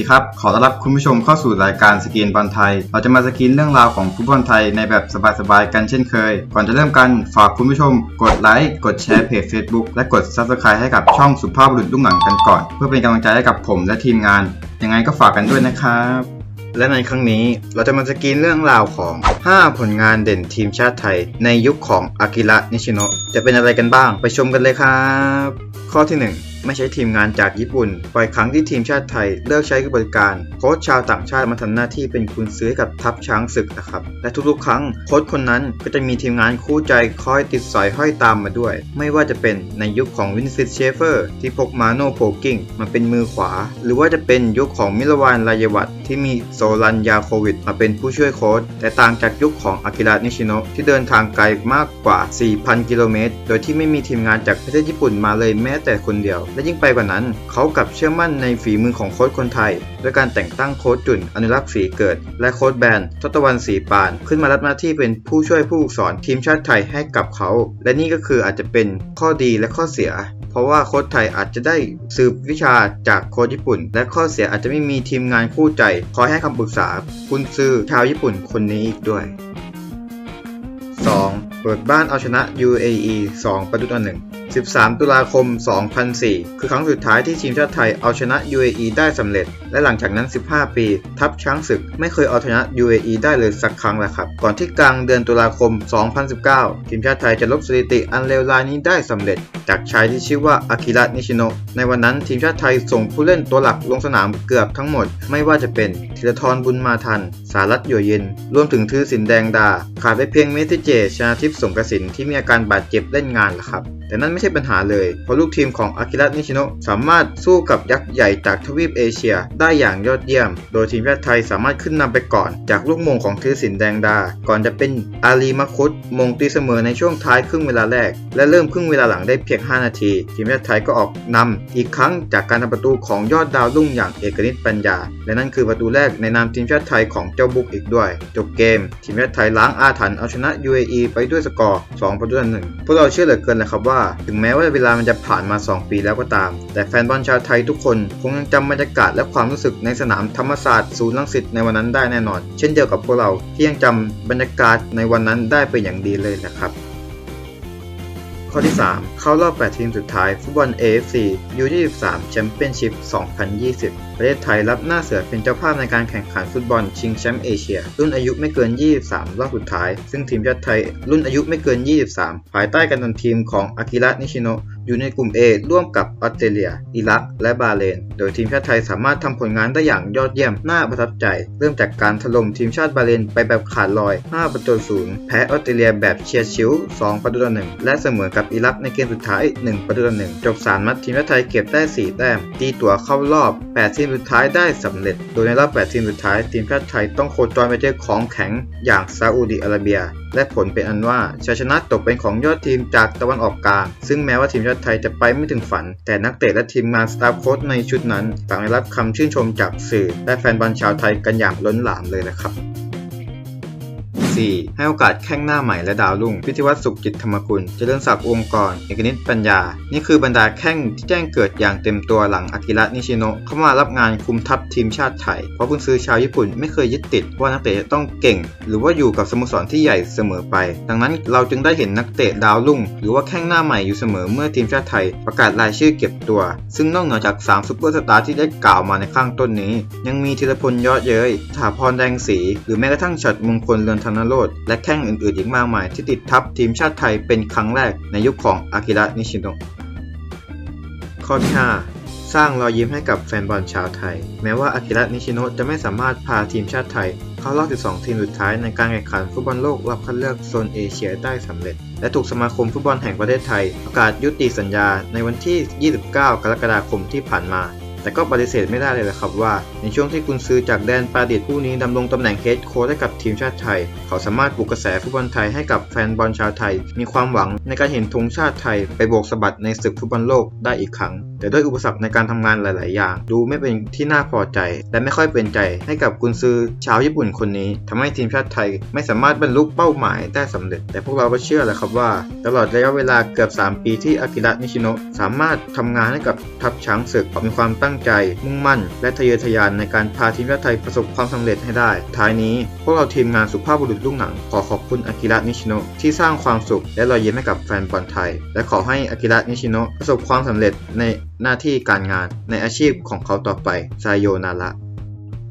ดีครับ ขอต้อนรับคุณผู้ชมเข้าสู่รายการสกรีนบอลไทย เราจะมาสกรีนเรื่องราวของฟุตบอลไทยในแบบสบายๆกันเช่นเคย ก่อนจะเริ่มกันฝากคุณผู้ชม กดไลค์กดแชร์เพจ Facebook และกด Subscribe ให้กับช่องสุภาพบุรุษลุ่งหลังกันก่อน เพื่อเป็นกำลังใจให้กับผมและทีมงาน ยังไงก็ฝากกันด้วยนะครับและในครั้งนี้เราจะมาสกรีนเรื่องราวของ 5 ผลงานเด่นทีมชาติไทย ในยุคของอากิระนิชิโนะจะเป็นอะไรกันบ้างไปชมกันเลยครับ ข้อที่ 1 ไม่ใช่ทีมงานจากญี่ปุ่นบ่อยครั้งที่ทีมชาติไทยเลิกใช้บริการ โค้ชชาวต่างชาติมาทำหน้าที่เป็นคุณซื้อกับทัพช้างศึกนะครับและทุกๆ ครั้งโค้ชคนนั้นก็จะมีทีมงานคู่ใจคอยติดสอยห้อยตามมาด้วย ไม่ว่าจะเป็นในยุคของวินซิตเชฟเฟอร์ที่พกมาโนโพกิ้งมาเป็นมือขวา หรือว่าจะเป็นยุคของมิลวานรายวัตที่มีโซลันยาโควิดมาเป็นผู้ช่วยโค้ชแต่ต่างจากยุคของอากิระนิชิโนะที่เดินทางไกลมากกว่า 4,000 กิโลเมตรโดยที่ไม่มีทีมงานจากประเทศญี่ปุ่นมาเลยแม้แต่คนเดียว และยิ่งไปกว่านั้น เขากลับเชื่อมั่นในฝีมือของโค้ชคนไทย ด้วยการแต่งตั้งโค้ชจุนอนุรักษ์ศรีเกิด และโค้ชแบนทศตวรรณศรีปาน ขึ้นมารับหน้าที่เป็นผู้ช่วยผู้ฝึกสอนทีมชาติไทยให้กับเขา และนี่ก็คืออาจจะเป็นข้อดีและข้อเสีย เพราะว่าโค้ชไทยอาจจะได้สืบวิชาจากโค้ชญี่ปุ่น และข้อเสียอาจจะไม่มีทีมงานคู่ใจคอยให้คำปรึกษาคุณซื้อชาวญี่ปุ่นคนนี้อีกด้วย 2. เปิดบ้านเอาชนะ UAE 2 ประตูต่อหนึ่ง 13 ตุลาคม 2004 คือครั้งสุดท้ายที่ทีมชาติไทยเอาชนะ UAE ได้สำเร็จ และหลังจากนั้น 15 ปี ทัพช้างศึกไม่เคยเอาชนะ UAE ได้เลยสักครั้งแล้วครับ ก่อนที่กลางเดือนตุลาคม 2019 ทีมชาติไทยจะลบสถิติอันเลวร้ายนี้ได้สำเร็จ จากชายที่ชื่อว่าอากิระนิชิโนะในวันนั้นทีมชาติไทยส่งผู้เล่นตัวหลักลงสนามเกือบทั้งหมด ไม่ว่าจะเป็นธีรทรบุญมาทัน สารัตน์อยู่เย็น รวมถึงทือสินแดงดา ขาดไปเพียงเมสซิเจชนาทิพย์สงกระสินที่มีอาการบาดเจ็บเล่นงานละครับ แต่นั่นไม่ใช่ปัญหาเลย เพราะลูกทีมของอากิระนิชิโนะสามารถสู้กับยักษ์ใหญ่จากทวีปเอเชีย ได้อย่างยอดเยี่ยม โดยทีมชาติไทยสามารถขึ้นนำไปก่อน จากลูกมงของทือสินแดงดา ก่อนจะเป็นอาลีมาคุดมงตีเสมอในช่วงท้ายครึ่งเวลาแรก และเริ่มครึ่งเวลาหลังได้เพียง 5 นาที ทีมชาติไทยก็ออกนำอีกครั้งจากการทำประตูของยอดดาวรุ่งอย่างเอกนิตปัญญา และนั่นคือประตูแรกในนามทีมชาติไทยของเจ้าบุกอีกด้วย จบเกม ทีมชาติไทยล้างอาถรรพ์เอาชนะ UAE ไปด้วยสกอร์ 2 ประตูต่อหนึ่งพวกเราเชื่อเหลือเกินนะครับว่าถึงแม้ว่าเวลามันจะผ่านมา 2 ปีแล้วก็ตาม แต่แฟนบอลชาวไทยทุกคนคงยังจำบรรยากาศและความรู้สึกในสนามธรรมศาสตร์ศูนย์รังสิตในวันนั้นได้แน่นอน เช่นเดียวกับพวกเราที่ยังจำบรรยากาศในวันนั้นได้เป็นอย่างดีเลยนะครับข้อที่ 3 เข้ารอบ 8 ทีมสุดท้าย ฟุตบอล AFC U23 Championship 2020 ประเทศไทยรับหน้าเสือเป็นเจ้าภาพในการแข่งขันฟุตบอลชิงแชมป์เอเชีย รุ่นอายุไม่เกิน 23 รอบสุดท้าย ซึ่งทีมชาติไทยรุ่นอายุไม่เกิน 23 ภายใต้การนำทีมของอากิระนิชิโนะอยู่ในกลุ่ม A ร่วมกับออสเตรเลีย อิรัก และบาเลน โดยทีมชาติไทยสามารถทำผลงานได้อย่างยอดเยี่ยม น่าประทับใจ เริ่มจากการถล่มทีมชาติบาเลนไปแบบขาดลอย 5 ประตูศูนย์แพ้ออสเตรเลียแบบเฉียดฉิว 2 ประตูต่อ1และเสมอกับอิรักในเกมสุดท้าย 1 ประตูต่อ1จบ3นัดทีมชาติไทยเก็บได้ 4 แต้ม ตีตั๋วเข้ารอบ 8 ทีมสุดท้ายได้สำเร็จ โดยในรอบ 8 ทีมสุดท้ายทีมชาติไทยต้องโคจรไปเจอของแข็งอย่างซาอุดิอาระเบีย และผลเป็นอันว่าชัยชนะตกเป็นของยอดทีมจากตะวันออกกลาง ซึ่งแม้ว่าทีมชาติไทยจะไปไม่ถึงฝัน แต่นักเตะและทีมงานสตาฟโค้ชในชุดนั้นต่างได้รับคำชื่นชมจากสื่อ และแฟนบอลชาวไทยกันอย่างล้นหลามเลยนะครับ 4. ให้โอกาสแข้งหน้าใหม่และดาวรุ่ง พิธิวัฒน์สุขจิตธรรมกุล เจริญศักดิ์วงกรเอกนิตปัญญา นี่คือบรรดาแข้งที่แจ้งเกิดอย่างเต็มตัวหลังอากิระนิชิโนะเข้ามารับงานคุมทัพทีมชาติไทย เพราะกุนซือชาวญี่ปุ่นไม่เคยยึดติดว่านักเตะจะต้องเก่ง หรือว่าอยู่กับสโมสรที่ใหญ่เสมอไป ดังนั้นเราจึงได้เห็นนักเตะดาวรุ่ง หรือว่าแข้งหน้าใหม่อยู่เสมอเมื่อทีมชาติไทย ประกาศรายชื่อเก็บตัว ซึ่งนอกเหนือจาก3ซุปเปอร์สตาร์ที่ได้กล่าวมาในข้างต้นนี้ ยังมีธีรพลยอดเย้ยถาพรแดงศรีหรือแม้กระทั่งฉัดมงคลเรือนธนโรธและแข้งอื่นๆอีกมากมาย ที่ติดทัพทีมชาติไทยเป็นครั้งแรกในยุคของอากิระนิชิโนะข้อที่5สร้างรอยยิ้มให้กับแฟนบอลชาวไทย แม้ว่าอากิระนิชิโนะจะไม่สามารถพาทีมชาติไทย เข้ารอบ 12 ทีมสุดท้ายในการแข่งขันฟุตบอลโลกรอบคัดเลือกโซนเอเชียได้สำเร็จ และถูกสมาคมฟุตบอลแห่งประเทศไทย ประกาศยุติสัญญาในวันที่ 29 กรกฎาคมที่ผ่านมา แต่ก็ปฏิเสธไม่ได้เลยละครับว่า ในช่วงที่กุนซือจากแดนปาดิษผู้นี้ดำรงตำแหน่งเฮดโค้ชให้กับทีมชาติไทย เขาสามารถปลุกกระแสฟุตบอลไทยให้กับแฟนบอลชาวไทย มีความหวังในการเห็นธงชาติไทยไปโบกสะบัดในศึกฟุตบอลโลกได้อีกครั้ง แต่ด้วยอุปสรรคในการทำงานหลาย ๆ อย่าง ดูไม่เป็นที่น่าพอใจ และไม่ค่อยเป็นใจให้กับกุนซือชาวญี่ปุ่นคนนี้ทำให้ทีมชาติไทยไม่สามารถบรรลุเป้าหมายได้สำเร็จ แต่พวกเราก็เชื่อแหละครับว่า ตลอดระยะเวลาเกือบ 3 ปีที่อากิระนิชิโนะสามารถทำงานให้กับทัพช้างศึกมีความตั้งใจ มุ่งมั่น และทะเยอทะยานในการพาทีมชาติไทยประสบความสำเร็จให้ได้ ท้ายนี้พวกเราทีมงานสุภาพบุรุษลูกหนัง ขอขอบคุณอากิระนิชิโนะที่สร้างความสุขและรอยยิ้มให้กับแฟนบอลไทย และขอให้อากิระนิชิโนะประสบความสำเร็จใน หน้าที่การงานในอาชีพของเขาต่อไปไซโยนาระ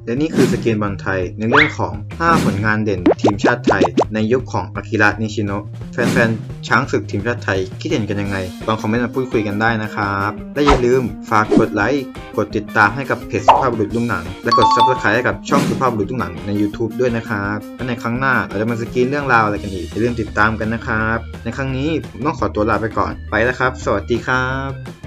และนี่คือสกินบอลไทยในเรื่องของ 5 ผลงานเด่นทีมชาติไทย ในยุคของอากิระนิชิโนะแฟนๆ ช้างศึกทีมชาติไทย คิดเห็นกันยังไง ลองคอมเมนต์มาพูดคุยกันได้นะครับ และอย่าลืมฝากกดไลค์กดติดตามให้กับเพจสุภาพบุรุษลุงหนัง และกด subscribe ให้กับช่องสุภาพบุรุษลุงหนังใน YouTube ด้วยนะครับและในครั้งหน้าเราจะมาสกรีนเรื่องราวอะไรกันอีกอย่าลืมติดตามกันนะครับในครั้งนี้ผมต้องขอตัวลาไปก่อนไปแล้วครับ สวัสดีครับ